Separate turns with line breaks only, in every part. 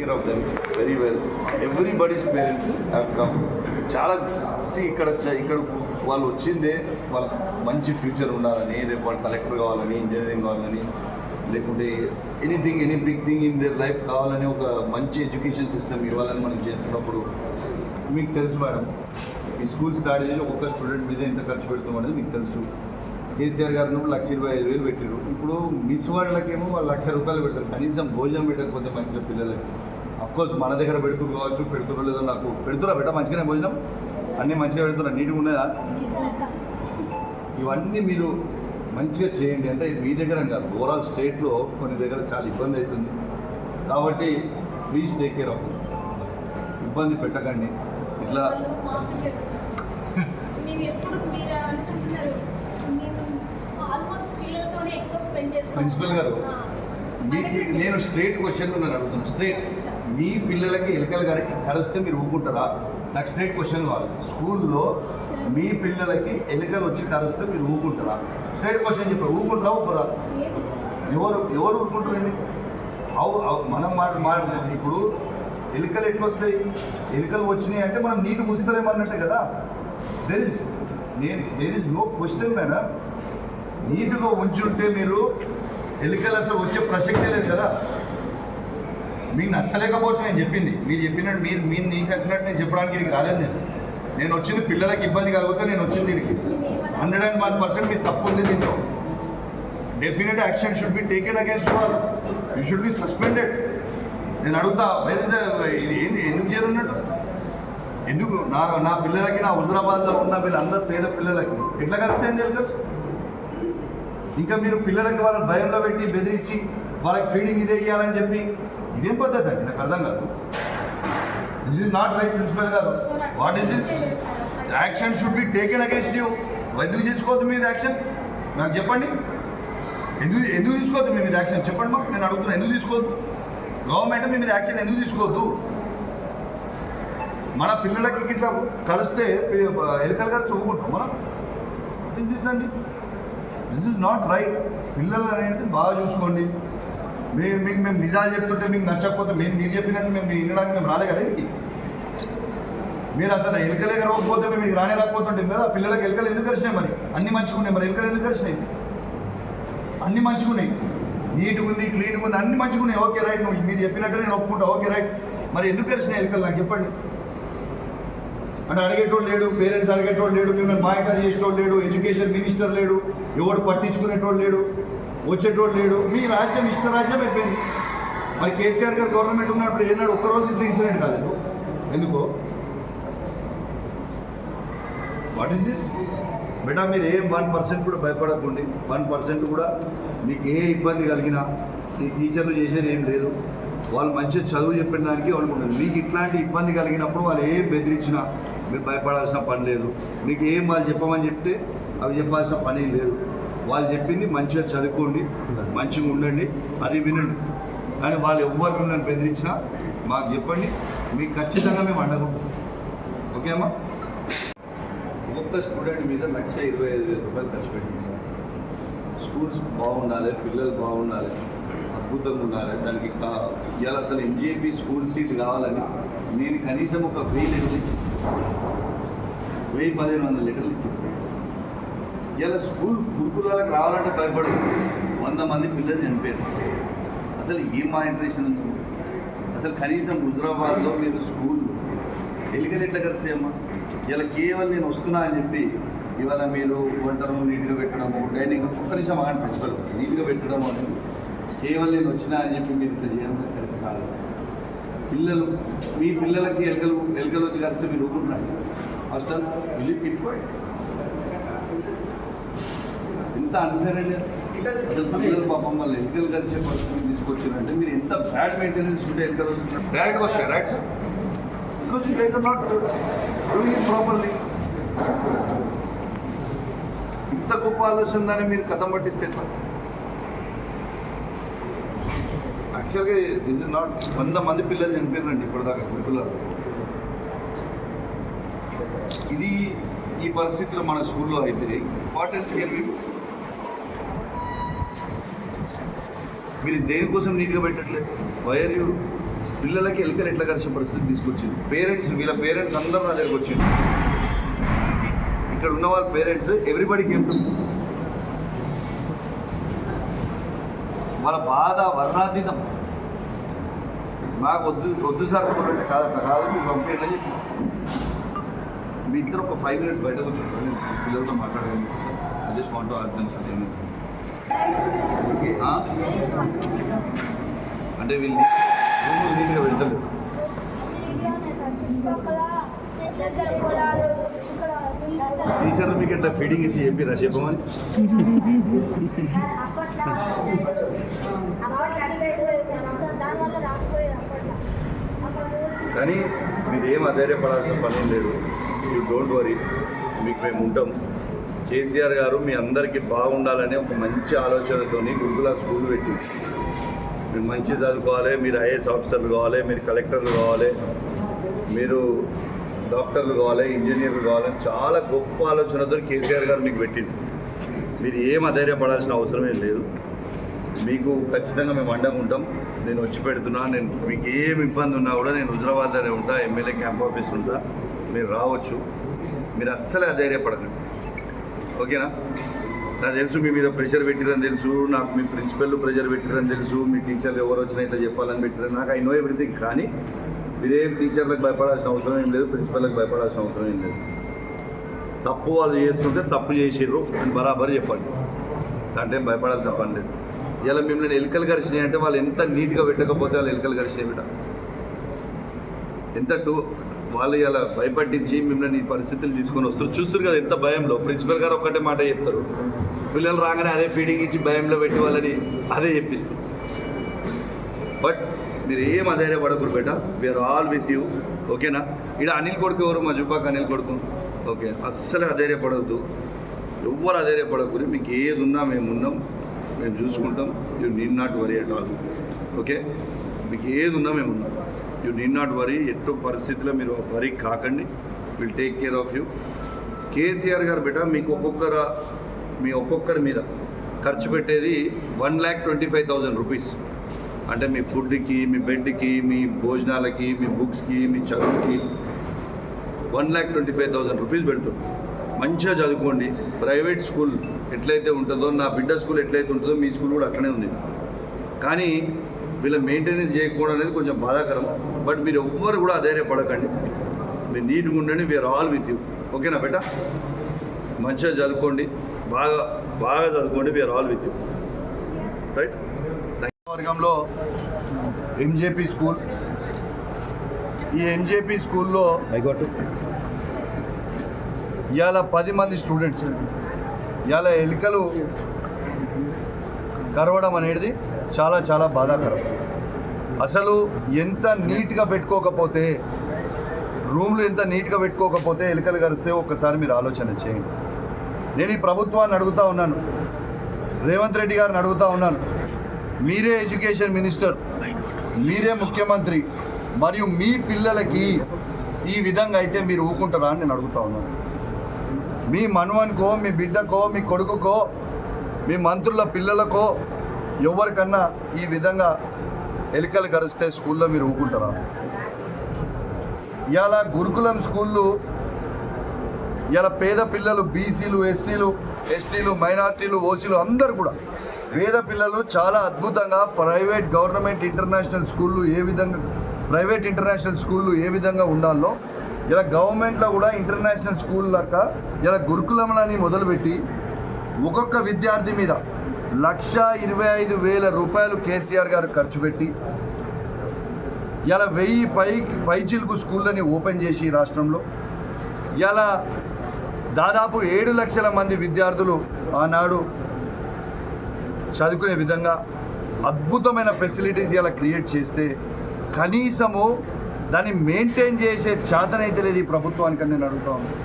Care of them very well everybody's parents have come చాలా సి ఇక్కడ ఇక్కడ వాళ్ళు వచ్చిందే వాళ్ళ మంచి ఫ్యూచర్ ఉండాలని రేపు వాళ్ళు కలెక్టర్ కావాలని ఇంజనీరింగ్ కావాలని లేకుంటే anything any big thing in their life కావాలని ఒక మంచి ఎడ్యుకేషన్ సిస్టమ్ ఇవ్వాలని మనం చేస్తున్నప్పుడు మీకు తెలుసు మేడం ఈ స్కూల్ స్టార్ట్ చేసి ఒక్కొక్క స్టూడెంట్ మీద ఎంత ఖర్చు పెడతాం అనేది మీకు తెలుసు. కేసీఆర్ గారు ఉన్నప్పుడు లక్ష ఇరవై ఐదు వేలు పెట్టారు ఇప్పుడు మిస్ వాళ్ళకేమో వాళ్ళు లక్ష రూపాయలు పెట్టారు కనీసం భోజనం పెట్టకపోతే మంచిగా పిల్లలకి అఫ్కోర్స్ మన దగ్గర పెడుతురు కావచ్చు పెడుతురో లేదో నాకు పెడుతురా బిడ్డ మంచిగానే భోజనం అన్నీ మంచిగా పెడుతున్నా నీట్గా ఉన్నదా ఇవన్నీ మీరు మంచిగా చేయండి అంటే మీ దగ్గర కాదు ఓవరాల్ స్టేట్లో కొన్ని దగ్గర చాలా ఇబ్బంది అవుతుంది కాబట్టి ప్లీజ్ టేక్ కేర్ ఆఫ్ ఇబ్బంది పెట్టకండి ఇట్లా
మేము ఎప్పుడు మీరు అనుకుంటున్నారు మేము ఆల్మోస్ట్ పిల్లలతోనే ఎక్కువ స్పెండ్ చేస్తాం
ప్రిన్సిపల్ గారు. మీకు నేను స్ట్రేట్ క్వశ్చన్ నేను అడుగుతున్నా స్ట్రేట్ మీ పిల్లలకి ఎలకలు గడి కరిస్తే మీరు ఊరుకుంటారా? నాకు స్ట్రేట్ క్వశ్చన్ కావాలి. స్కూల్లో మీ పిల్లలకి ఎలుకలు వచ్చి కరిస్తే మీరు ఊరుకుంటారా? స్ట్రేట్ క్వశ్చన్ చెప్పారు ఊరుకుంటారా
ఏది?
ఎవరు ఎవరు ఊరుకుంటారండి? అవు అవు- మనం మాట మాట ఇప్పుడు ఎలుకలు ఎట్లా వస్తాయి? ఎలుకలు వచ్చినాయి అంటే మనం నీటి ముంచుతలేమన్నట్టే కదా? దెర్ ఇస్ నేను there is no question madam నీట్గా ఉంచుంటే మీరు ఎలుకలు అసలు వచ్చే ప్రసక్తే లేదు కదా. మీకు నచ్చలేకపోవచ్చు నేను చెప్పింది. మీరు చెప్పినట్టు మీరు మీరు నీకు నచ్చినట్టు నేను చెప్పడానికి ఇక్కడికి రాలేదు నేను. నేను వచ్చింది పిల్లలకి ఇబ్బంది కలిగితే నేను వచ్చింది దీనికి హండ్రెడ్ అండ్ వన్ పర్సెంట్ మీకు తప్పు ఉంది దీంట్లో. Definite action should be taken against all you should be suspended నేను అడుగుతా వేర్ ఇస్ ఇది ఏంది? ఎందుకు చేరున్నట్టు ఎందుకు? నా నా పిల్లలకి నా హుజరాబాద్లో ఉన్న వీళ్ళందరూ పేద పిల్లలకి. ఎట్లా కలిసి ఏం చేస్తారు ఇంకా మీరు పిల్లలకి వాళ్ళని భయంలో పెట్టి బెదిరించి వాళ్ళకి ఫీడింగ్ ఇదే ఇవ్వాలని చెప్పి ఇదేం పద్ధతి అండి? నాకు అర్థం కాదు. This is not right principal గారు. What is this action should be taken against you ఎందుకు తీసుకోవద్దు మీద యాక్షన్ నాకు చెప్పండి. ఎందుకు ఎందుకు తీసుకోవద్దు మీ మీద యాక్షన్ చెప్పండి మాకు నేను అడుగుతున్నా ఎందుకు తీసుకోవద్దు? గవర్నమెంట్ మీ మీద యాక్షన్ ఎందుకు తీసుకోవద్దు? మన పిల్లలకి ఇట్లా కలిస్తే ఎలుకలు కలిసి ఊకుంటాం మనం. ఇస్ దిస్ అండి? దిస్ ఇస్ నాట్ రైట్ పిల్లలు అనేది బాగా చూసుకోండి. మేము మీకు మేము నిజాలు చెప్తుంటే మీకు నచ్చకపోతే మేము మీరు చెప్పినట్టు మేము వినడానికి మేము రాలే కదా ఇంటికి మీరు అసలు ఎలుకలే కరవకపోతే మేము ఇక్కడికి రానే రాకపోతుంటే కదా పిల్లలకి ఎలుకలు ఎందుకు కలిసినాయి మరి? అన్ని మంచిగున్నాయి మరి. ఎలుకలు ఎందుకు కలిసినాయి అన్ని మంచిగున్నాయి నీట్గా ఉంది క్లీన్గా ఉంది అన్ని మంచిగున్నాయి ఓకే రైట్. నువ్వు మీరు చెప్పినట్టు నేను ఒప్పుకుంటా. Okay right. మరి ఎందుకు కలిసినాయి ఎలుకలు నాకు చెప్పండి. అంటే అడిగేటోడు లేడు పేరెంట్స్ అడిగేటోడు లేడు మిమ్మల్ని మానిటర్ చేసేటోడు లేడు ఎడ్యుకేషన్ మినిస్టర్ లేడు ఎవడు పట్టించుకునేటోడు లేడు వచ్చేటోడు లేడు. మీ రాజ్యం ఇష్ట రాజ్యం అయిపోయింది. మరి కేసీఆర్ గారు గవర్నమెంట్ ఉన్నప్పుడు ఏనాడు ఒక్కరోజు ఇంత ఇన్సిడెంట్ కాలేదు. ఎందుకో? వాట్ ఈస్ దిస్ బేటా మీరు ఏ వన్ పర్సెంట్ కూడా భయపడకండి. వన్ పర్సెంట్ కూడా మీకు ఏ ఇబ్బంది కలిగినా ఈ టీచర్లు చేసేది ఏం లేదు. వాళ్ళు మంచిగా చదువు చెప్పిన దానికి వాళ్ళు మీకు ఇట్లాంటి ఇబ్బంది కలిగినప్పుడు వాళ్ళు ఏం బెదిరించినా మీరు భయపడాల్సిన పని లేదు. మీకు ఏం వాళ్ళు చెప్పమని చెప్తే అవి చెప్పాల్సిన పని లేదు. వాళ్ళు చెప్పింది మంచిగా చదువుకోండి మంచిగా ఉండండి అది వినండి. కానీ వాళ్ళు ఎవ్వరు మిమ్మల్ని బెదిరించినా మాకు చెప్పండి మీకు ఖచ్చితంగా మేము అండకుంటాం ఓకే అమ్మా? ఒక్కొక్క స్టూడెంట్ మీద లక్ష ఇరవై ఐదు వేల రూపాయలు ఖర్చు పెట్టింది సార్. స్కూల్స్ బాగుండాలి పిల్లలు బాగుండాలి అద్భుతంగా ఉండాలి. దానికి ఇవాళ అసలు ఎంజేపీ స్కూల్ సీట్ కావాలని నేను కనీసం ఒక వెయ్యి లీటర్లు ఇచ్చింది వెయ్యి పదిహేను వందల లీటర్లు ఇచ్చింది ఇలా స్కూల్ గురుకులాలకు రావాలంటే భయపడుతుంది వంద మంది పిల్లలు చనిపోయారు అసలు ఏం మానిటరేషన్ ఉంది? అసలు కనీసం హుజరాబాద్లో మీరు స్కూల్ ఎలుకలు కలిసేమ్మా ఇలా కేవలం నేను వస్తున్నా అని చెప్పి ఇవాళ మీరు వంటను నీట్గా పెట్టడము డైనింగ్ ఒక్క నిమిషం ఆగండి ప్రిన్సిపల్. నీట్గా పెట్టడము అని కేవలం నేను వచ్చినా అని చెప్పి మీరు ఇట్లా చేయడం కరెక్ట్ కాదు. పిల్లలు మీ పిల్లలకి ఎలుకలు ఎలుకలు వచ్చి కలిస్తే మీరు ఊరుకుంటున్నారు. హాస్టల్ వెళ్ళి పిట్టుకోండి ఎంత అన్ఫేర్ అండి పిల్లలు పాపం వాళ్ళు ఎలుకలు కలిసే పరిస్థితి తీసుకొచ్చారంటే మీరు ఎంత బ్యాడ్ మెయింటెనెన్స్ ఉంటే ఎలుకలు వస్తున్నారు డైరెక్ట్గా వస్తాయి right sir because it guys not doing it properly ఇంత గొప్ప ఆలోచన దాన్ని మీరు కథం పట్టిస్తే ఎట్లా? యాక్చువల్గా దిస్ ఇస్ నాట్ వంద మంది పిల్లలు చనిపోయినారండి ఇప్పటిదాకా గురుకులాలు ఇది ఈ పరిస్థితిలో మన స్కూల్లో అయితే వాట్ ఎల్స్ కెన్ బి మీరు దేనికోసం నీట్గా పెట్టట్లేదు? వైర్ యూ పిల్లలకి ఎలకలు ఎట్లా కలిసే పరిస్థితి తీసుకొచ్చింది? పేరెంట్స్ వీళ్ళ పేరెంట్స్ అందరూ నా దగ్గరకు వచ్చింది ఇక్కడ ఉన్న వాళ్ళ పేరెంట్స్ ఎవ్రీబడి కేమ్ టు వాళ్ళ బాధ వర్ణాతీతం. నాకు వద్దు వద్దు సార్ అనుకుంటే కాదు అట్లా కాదు మీరు పంపించండి అని చెప్పి మీ ఇద్దరు ఒక ఫైవ్ మినిట్స్ బయట కూర్చుంటారు నేను పిల్లలతో మాట్లాడగలను sir. I just want organize sir అంటే వీళ్ళు రూమ్ నీట్గా పెడతారు టీచర్లు మీకు ఎట్లా ఫీడింగ్ ఇచ్చి చెప్పిరా చెప్పమని? కానీ మీరు ఏం అధైర్యపడాల్సిన పని లేదు. యూ డోంట్ వరీ మీకు మేము ఉంటాం. కేసీఆర్ గారు మీ అందరికీ బాగుండాలని ఒక మంచి ఆలోచనతోని గురుకుల స్కూల్ పెట్టి. మీరు మంచి చదువుకోవాలి మీరు ఐఏఎస్ ఆఫీసర్లు కావాలి మీరు కలెక్టర్లు కావాలి మీరు డాక్టర్లు కావాలి ఇంజనీర్లు కావాలని చాలా గొప్ప ఆలోచనతో కేసీఆర్ గారు మీకు పెట్టింది. మీరు ఏం అధైర్యపడాల్సిన అవసరమే లేదు. మీకు ఖచ్చితంగా మేము అండగా ఉంటాం. నేను వచ్చి పెడుతున్నా నేను మీకు ఏం ఇబ్బంది ఉన్నా కూడా నేను హుజరాబాద్లోనే ఉంటా ఎమ్మెల్యే క్యాంప్ ఆఫీస్ ఉంటా. మీరు రావచ్చు. మీరు అస్సలే అధైర్యపడకండి. ఓకేనా? నాకు తెలుసు మీ మీద ప్రెషర్ పెట్టిరని తెలుసు నాకు మీ ప్రిన్సిపల్ ప్రెషర్ పెట్టిరని తెలుసు మీ టీచర్లు ఎవరు వచ్చినా ఇట్లా చెప్పాలని పెట్టిరని నాకు ఐ నో ఎవ్రీథింగ్ కానీ మీరేం టీచర్లకు భయపడాల్సిన అవసరం ఏం లేదు ప్రిన్సిపల్కి భయపడాల్సిన అవసరం ఏం లేదు. తప్పు వాళ్ళు చేస్తుంటే తప్పు చేసిర్రు అని బరాబర్ చెప్పండి. దాంట్లో ఏం భయపడాల్సిన పని లేదు. ఇలా మిమ్మల్ని ఎలుకలు కరిచినాయి అంటే వాళ్ళు ఎంత నీట్గా పెట్టకపోతే వాళ్ళు ఎలుకలు కరిచినాయి బిడ్డ. ఎంత టూ వాళ్ళు ఇలా భయపట్టించి మిమ్మల్ని ఈ పరిస్థితులు తీసుకొని వస్తారు. చూస్తారు కదా ఎంత భయంలో. ప్రిన్సిపల్ గారు ఒక్కటే మాట చెప్తారు. పిల్లలు రాగానే అదే ఫీడింగ్ ఇచ్చి భయంలో పెట్టి వాళ్ళని అదే చెప్పిస్తారు. బట్ మీరు ఏం అధైర్యపడకూరు బేట. వీఆర్ ఆల్ విత్ యూ ఓకేనా ఇక్కడ అనిల్ కొడుకు ఎవరు? మా జుపాక్ అనిల్ కొడుకు. ఓకే అస్సలే అధైర్యపడవద్దు ఎవ్వరు అధైర్యపడకూరి మీకు ఏది ఉన్నా మేము ఉన్నాం. మేము చూసుకుంటాం. You need not worry at all okay మీకు ఏది ఉన్నా మేము ఉన్నాం. యూ నీడ్ నాట్ వరీ ఎట్టు పరిస్థితిలో మీరు వరీ కాకండి. Will take care of you KCR garu బేట మీకు ఒక్కొక్కరు మీ ఒక్కొక్కరి మీద ఖర్చు పెట్టేది one lakh twenty five thousand rupees అంటే మీ ఫుడ్కి మీ బెడ్కి మీ భోజనాలకి మీ బుక్స్కి మీ చదువుకి one lakh twenty five thousand rupees పెడుతుంది. మంచిగా చదువుకోండి. ప్రైవేట్ స్కూల్ ఎట్లయితే ఉంటుందో నా బిడ్డ స్కూల్ ఎట్లయితే ఉంటుందో మీ స్కూల్ కూడా అట్లనే ఉంది. కానీ వీళ్ళ మెయింటెనెన్స్ చేయకపోవడం అనేది కొంచెం బాధాకరం. బట్ మీరు ఎవ్వరు కూడా అధైర్యపడకండి. మీరు నీట్గా ఉండండి వీఆర్ ఆల్ విత్ యూ ఓకేనా బెట? మంచిగా చదువుకోండి. బాగా బాగా చదువుకోండి we are all with you right వర్గంలో ఎంజేపీ స్కూల్ ఈ ఎంజేపీ స్కూల్లో ఇవాళ పది మంది స్టూడెంట్స్ ఇవాళ ఎలుకలు కరవడం అనేది చాలా చాలా బాధాకరం. అసలు ఎంత నీట్గా పెట్టుకోకపోతే రూమ్లు ఎంత నీట్గా పెట్టుకోకపోతే ఎలుకలు కలిస్తే ఒక్కసారి మీరు ఆలోచన చేయండి. నేను ఈ ప్రభుత్వాన్ని అడుగుతా ఉన్నాను. రేవంత్ రెడ్డి గారిని అడుగుతా ఉన్నాను. మీరే ఎడ్యుకేషన్ మినిస్టర్ మీరే ముఖ్యమంత్రి మరియు మీ పిల్లలకి ఈ విధంగా అయితే మీరు ఊకుంటారా అని నేను అడుగుతా ఉన్నాను. మీ మనవనికో మీ బిడ్డకో మీ కొడుకుకో మీ మంత్రుల పిల్లలకో ఎవరికన్నా ఈ విధంగా ఎలికలు కరిస్తే స్కూల్లో మీరు ఊకుంటారా? ఇలా గురుకులం స్కూళ్ళు ఇలా పేద పిల్లలు బీసీలు ఎస్సీలు ఎస్టీలు మైనార్టీలు ఓసీలు అందరు కూడా పేద పిల్లలు చాలా అద్భుతంగా ప్రైవేట్ గవర్నమెంట్ ఇంటర్నేషనల్ స్కూళ్ళు ఏ విధంగా ప్రైవేట్ ఇంటర్నేషనల్ స్కూళ్ళు ఏ విధంగా ఉండాలో ఇలా గవర్నమెంట్లో కూడా ఇంటర్నేషనల్ స్కూల్ లెక్క ఇలా గురుకులంలని మొదలుపెట్టి ఒక్కొక్క విద్యార్థి మీద లక్ష ఇరవై ఐదు వేల రూపాయలు కేసీఆర్ గారు ఖర్చు పెట్టి ఇలా వెయ్యి పై పైచిలుకు స్కూళ్ళని ఓపెన్ చేసి రాష్ట్రంలో. ఇలా దాదాపు ఏడు లక్షల మంది విద్యార్థులు ఆనాడు చదువుకునే విధంగా అద్భుతమైన ఫెసిలిటీస్ ఇలా క్రియేట్ చేస్తే కనీసము దాన్ని మెయింటైన్ చేసే చేతనైతే లేదు ఈ ప్రభుత్వానికి నేను అడుగుతా ఉన్నాను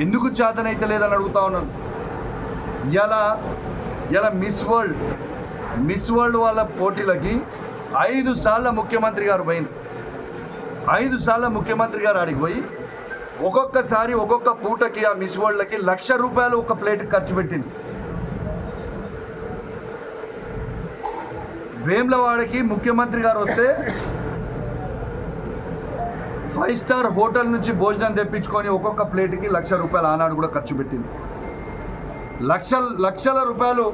ఎందుకు చేతనైతే లేదని అడుగుతా ఉన్నాను ఇలా ఇలా మిస్ వరల్డ్ మిస్ వరల్డ్ వాళ్ళ పోటీలకి ఐదు సార్ల ముఖ్యమంత్రి గారు పోయింది ఐదు సార్ల ముఖ్యమంత్రి గారు ఆడికి పోయి ఒక్కొక్కసారి ఒక్కొక్క పూటకి ఆ మిస్ వరల్డ్లకి లక్ష రూపాయలు ఒక ప్లేట్ ఖర్చు పెట్టింది. వేములవాడకి ముఖ్యమంత్రి గారు వస్తే ఫైవ్ స్టార్ హోటల్ నుంచి భోజనం తెప్పించుకొని ఒక్కొక్క ప్లేట్కి లక్ష రూపాయలు ఆనాడు కూడా ఖర్చు పెట్టింది. లక్షల లక్షల రూపాయలు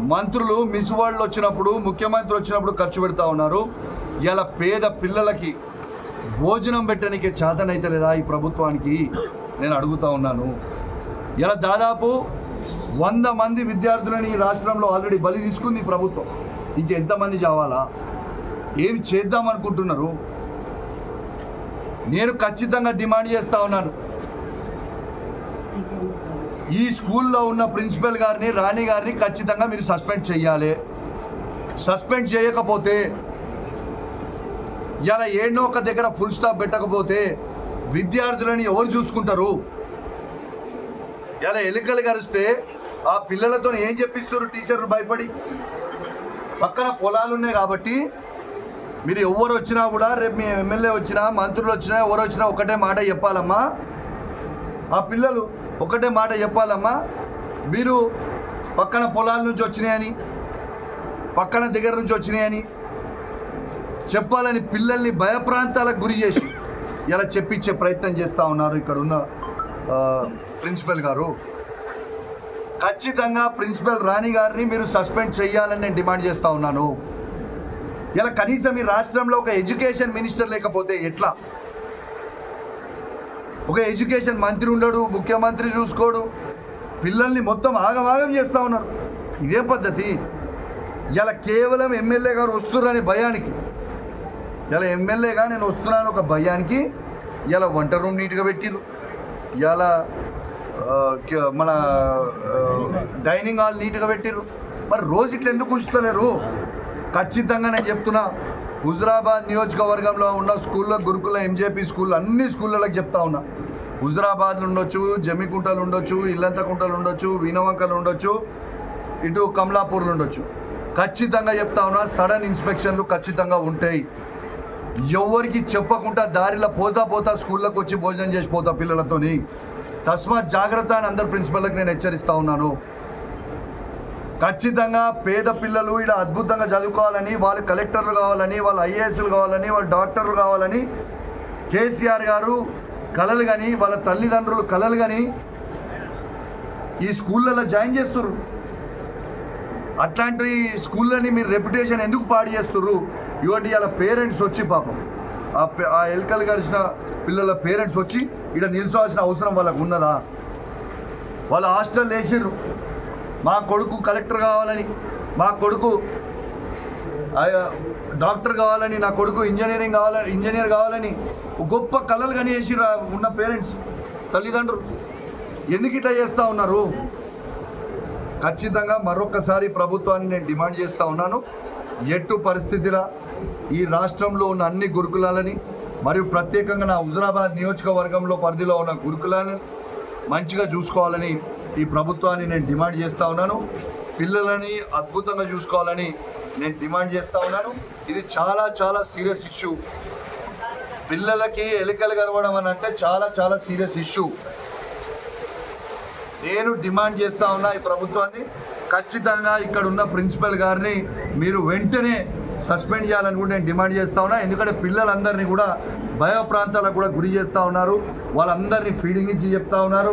మంత్రులు మిస్ వరల్డ్ వచ్చినప్పుడు ముఖ్యమంత్రి వచ్చినప్పుడు ఖర్చు పెడతా ఉన్నారు. ఇలా పేద పిల్లలకి భోజనం పెట్టడానికి చేతనైతే లేదా ఈ ప్రభుత్వానికి? నేను అడుగుతా ఉన్నాను. ఇలా దాదాపు వంద మంది విద్యార్థులని ఈ రాష్ట్రంలో ఆల్రెడీ బలి తీసుకుంది ప్రభుత్వం. ఇంకెంతమంది చావాలా? ఏం చేద్దాం అనుకుంటున్నారు? నేను ఖచ్చితంగా డిమాండ్ చేస్తా ఉన్నాను. ఈ స్కూల్లో ఉన్న ప్రిన్సిపల్ గారిని రాణి గారిని ఖచ్చితంగా మీరు సస్పెండ్ చేయాలి సస్పెండ్ చేయకపోతే ఇలా ఏడో ఒక దగ్గర ఫుల్ స్టాప్ పెట్టకపోతే విద్యార్థులని ఎవరు చూసుకుంటారు? ఇలా ఎలుకలు గరిస్తే ఆ పిల్లలతో ఏం చెప్పిస్తారు టీచర్లు భయపడి? పక్కన పొలాలు ఉన్నాయి కాబట్టి మీరు ఎవరు వచ్చినా కూడా రేపు మీ ఎమ్మెల్యే వచ్చినా మంత్రులు వచ్చినా ఎవరు వచ్చినా ఒకటే మాట చెప్పాలమ్మా. ఆ పిల్లలు ఒకటే మాట చెప్పాలమ్మా. మీరు పక్కన పొలాల నుంచి వచ్చినాయని పక్కన దగ్గర నుంచి వచ్చినాయని చెప్పాలని పిల్లల్ని భయప్రాంతాలకు గురి చేసి ఇలా చెప్పించే ప్రయత్నం చేస్తూ ఉన్నారు ఇక్కడ ఉన్న ప్రిన్సిపల్ గారు. ఖచ్చితంగా ప్రిన్సిపల్ రాణి గారిని మీరు సస్పెండ్ చేయాలని నేను డిమాండ్ చేస్తూ ఉన్నాను. ఇలా కనీసం ఈ రాష్ట్రంలో ఒక ఎడ్యుకేషన్ మినిస్టర్ లేకపోతే ఎట్లా? ఒక ఎడ్యుకేషన్ మంత్రి ఉండడు ముఖ్యమంత్రి చూసుకోడు. పిల్లల్ని మొత్తం ఆగమాగం చేస్తూ ఉన్నారు. ఇదే పద్ధతి. ఇలా కేవలం ఎమ్మెల్యే గారు వస్తున్నారని భయానికి. ఇలా ఎమ్మెల్యేగా నేను వస్తున్నాను ఒక భయానికి ఇలా వంట రూమ్ నీట్గా పెట్టిరు ఇలా మన డైనింగ్ హాల్ నీట్గా పెట్టిరు మరి రోజు ఇట్లా ఎందుకు ఉంచుతలేరు? ఖచ్చితంగా నేను చెప్తున్నా. హుజరాబాద్ నియోజకవర్గంలో ఉన్న స్కూల్లో గురుకుల ఎంజేపీ స్కూల్ అన్ని స్కూళ్ళకి చెప్తా ఉన్నా. హుజరాబాద్లు ఉండొచ్చు జమ్మికుంటలు ఉండొచ్చు ఇల్లంతకుంటలు ఉండొచ్చు వీణవంకలు ఉండొచ్చు ఇటు కమలాపూర్లు ఉండొచ్చు. ఖచ్చితంగా చెప్తా ఉన్నా సడన్ ఇన్స్పెక్షన్లు ఖచ్చితంగా ఉంటాయి. ఎవరికి చెప్పకుండా దారిలో పోతా పోతా స్కూళ్ళకు వచ్చి భోజనం చేసి పోతా పిల్లలతోని. తస్మాత్ జాగ్రత్త అని అందరు ప్రిన్సిపల్కి నేను హెచ్చరిస్తా ఉన్నాను. ఖచ్చితంగా పేద పిల్లలు ఇలా అద్భుతంగా చదువుకోవాలని వాళ్ళు కలెక్టర్లు కావాలని వాళ్ళు ఐఏఎస్లు కావాలని వాళ్ళు డాక్టర్లు కావాలని కేసీఆర్ గారు కలలు కానీ వాళ్ళ తల్లిదండ్రులు కలలు కానీ ఈ స్కూళ్ళలో జాయిన్ చేస్తున్నారు అట్లాంటి స్కూళ్ళని మీరు రెప్యుటేషన్ ఎందుకు పాడు చేస్తున్నారు ఇవాటి వాళ్ళ పేరెంట్స్ వచ్చి పాపం. ఆ పే- ఆ ఎలుకలు కలిసిన పిల్లల పేరెంట్స్ వచ్చి ఇక్కడ నిల్చోవాల్సిన అవసరం వాళ్ళకు ఉన్నదా? వాళ్ళ హాస్టల్ వేసిర్రు మా కొడుకు కలెక్టర్ కావాలని మా కొడుకు డాక్టర్ కావాలని నా కొడుకు ఇంజనీరింగ్ కావాలని ఇంజనీర్ కావాలని గొప్ప కళలు కానీ వేసిర్రు ఉన్న పేరెంట్స్ తల్లిదండ్రులు. ఎందుకు ఇట్లా చేస్తూ ఉన్నారు? ఖచ్చితంగా మరొకసారి ప్రభుత్వాన్ని నేను డిమాండ్ చేస్తూ ఉన్నాను. ఎట్టు పరిస్థితిలా ఈ రాష్ట్రంలో ఉన్న అన్ని గురుకులాలని మరియు ప్రత్యేకంగా నా హుజరాబాద్ నియోజకవర్గంలో పరిధిలో ఉన్న గురుకులాలని మంచిగా చూసుకోవాలని ఈ ప్రభుత్వాన్ని నేను డిమాండ్ చేస్తూ ఉన్నాను. పిల్లలని అద్భుతంగా చూసుకోవాలని నేను డిమాండ్ చేస్తూ ఉన్నాను. ఇది చాలా చాలా సీరియస్ ఇష్యూ. పిల్లలకి ఎలుకలు కలవడం అని అంటే చాలా చాలా సీరియస్ ఇష్యూ. నేను డిమాండ్ చేస్తూ ఉన్నా ఈ ప్రభుత్వాన్ని. ఖచ్చితంగా ఇక్కడ ఉన్న ప్రిన్సిపల్ గారిని మీరు వెంటనే సస్పెండ్ చేయాలని కూడా నేను డిమాండ్ చేస్తా ఉన్నా. ఎందుకంటే పిల్లలందరినీ కూడా భయ ప్రాంతాలకు కూడా గురి చేస్తూ ఉన్నారు. వాళ్ళందరినీ ఫీడింగ్ ఇచ్చి చెప్తా ఉన్నారు.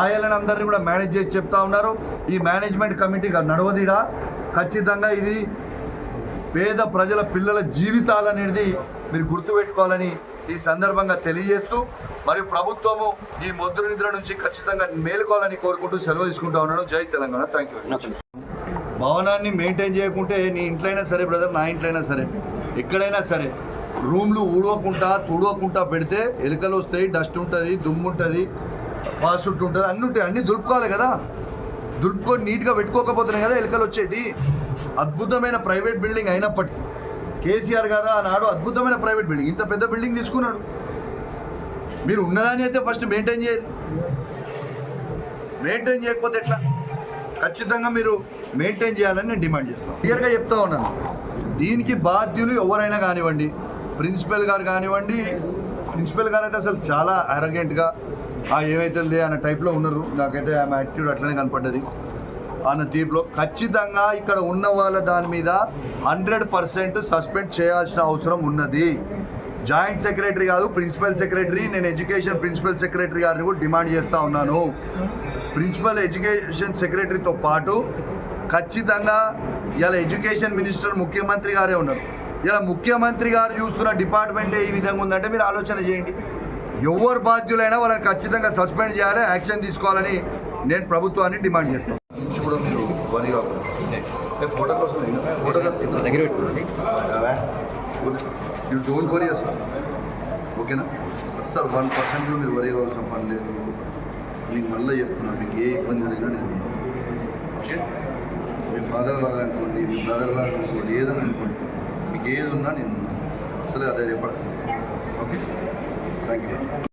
ఆయలను అందరినీ కూడా మేనేజ్ చేసి చెప్తా ఉన్నారు. ఈ మేనేజ్మెంట్ కమిటీ నడవదిడా? ఖచ్చితంగా ఇది పేద ప్రజల పిల్లల జీవితాలు అనేది మీరు గుర్తుపెట్టుకోవాలని ఈ సందర్భంగా తెలియజేస్తూ మరియు ప్రభుత్వము ఈ ముద్ర నిద్ర నుంచి ఖచ్చితంగా మేలుకోవాలని కోరుకుంటూ సెలవు తీసుకుంటా ఉన్నాను. జై తెలంగాణ. థ్యాంక్ యూ భవనాన్ని మెయింటైన్ చేయకుంటే నీ ఇంట్లో అయినా సరే బ్రదర్ నా ఇంట్లో అయినా సరే ఎక్కడైనా సరే రూమ్లు ఊడవకుండా తుడవకుండా పెడితే ఎలుకలు వస్తాయి డస్ట్ ఉంటుంది దుమ్ము ఉంటుంది పాసుట్ ఉంటుంది అన్నీ ఉంటాయి అన్నీ దులుపుకోవాలి కదా. దులుపుకొని నీట్గా పెట్టుకోకపోతున్నాయి కదా ఎలుకలు వచ్చేటి. అద్భుతమైన ప్రైవేట్ బిల్డింగ్ అయినప్పటికీ. కేసీఆర్ గారు ఆనాడు అద్భుతమైన ప్రైవేట్ బిల్డింగ్. ఇంత పెద్ద బిల్డింగ్ తీసుకున్నాడు. మీరు ఉన్నదాన్ని అయితే ఫస్ట్ మెయింటైన్ చేయాలి. మెయింటైన్ చేయకపోతే ఎట్లా? ఖచ్చితంగా మీరు మెయింటైన్ చేయాలని నేను డిమాండ్ చేస్తాను క్లియర్గా చెప్తా ఉన్నాను. దీనికి బాధ్యులు ఎవరైనా కానివ్వండి ప్రిన్సిపల్ గారు కానివ్వండి ప్రిన్సిపల్ గారు అయితే అసలు చాలా అరగెంట్గా ఆ ఏమైతుంది? అన్న టైప్లో ఉన్నారు. నాకైతే ఆమె యాటిట్యూడ్ అట్లనే కనపడ్డది. అన్న తీర్పులో ఖచ్చితంగా ఇక్కడ ఉన్న వాళ్ళ దాని మీద హండ్రెడ్ పర్సెంట్ సస్పెండ్ చేయాల్సిన అవసరం ఉన్నది. జాయింట్ సెక్రటరీ కాదు ప్రిన్సిపల్ సెక్రటరీ నేను ఎడ్యుకేషన్ ప్రిన్సిపల్ సెక్రటరీ గారిని కూడా డిమాండ్ చేస్తూ ఉన్నాను. ప్రిన్సిపల్ ఎడ్యుకేషన్ సెక్రటరీతో పాటు ఖచ్చితంగా ఇలా ఎడ్యుకేషన్ మినిస్టర్ ముఖ్యమంత్రి గారే ఉన్నారు. ఇలా ముఖ్యమంత్రి గారు చూస్తున్న డిపార్ట్మెంటే ఈ విధంగా ఉందంటే మీరు ఆలోచన చేయండి. ఎవరు బాధ్యులైనా వాళ్ళని ఖచ్చితంగా సస్పెండ్ చేయాలి యాక్షన్ తీసుకోవాలని నేను ప్రభుత్వాన్ని డిమాండ్ చేస్తాను. నుంచి కూడా మీరు వరి ఫోటో కోసం ఫోటో డోంట్ వరీ ఓకేనా? అస్సలు వన్ పర్సెంట్ కూడా మీరు వరీ కావాల్సిన పని లేదు. మీకు మళ్ళీ చెప్తున్నా మీకు ఏ ఇబ్బంది కలిగినా నేను ఓకే? మీ ఫాదర్ లాగా అనుకోండి మీ బ్రదర్ లాగా అనుకోండి ఏదైనా అనుకోండి మీకు ఏది ఉన్నా నేను ఉన్నాను. అసలే అదే చెప్పండి ఓకే? Thank you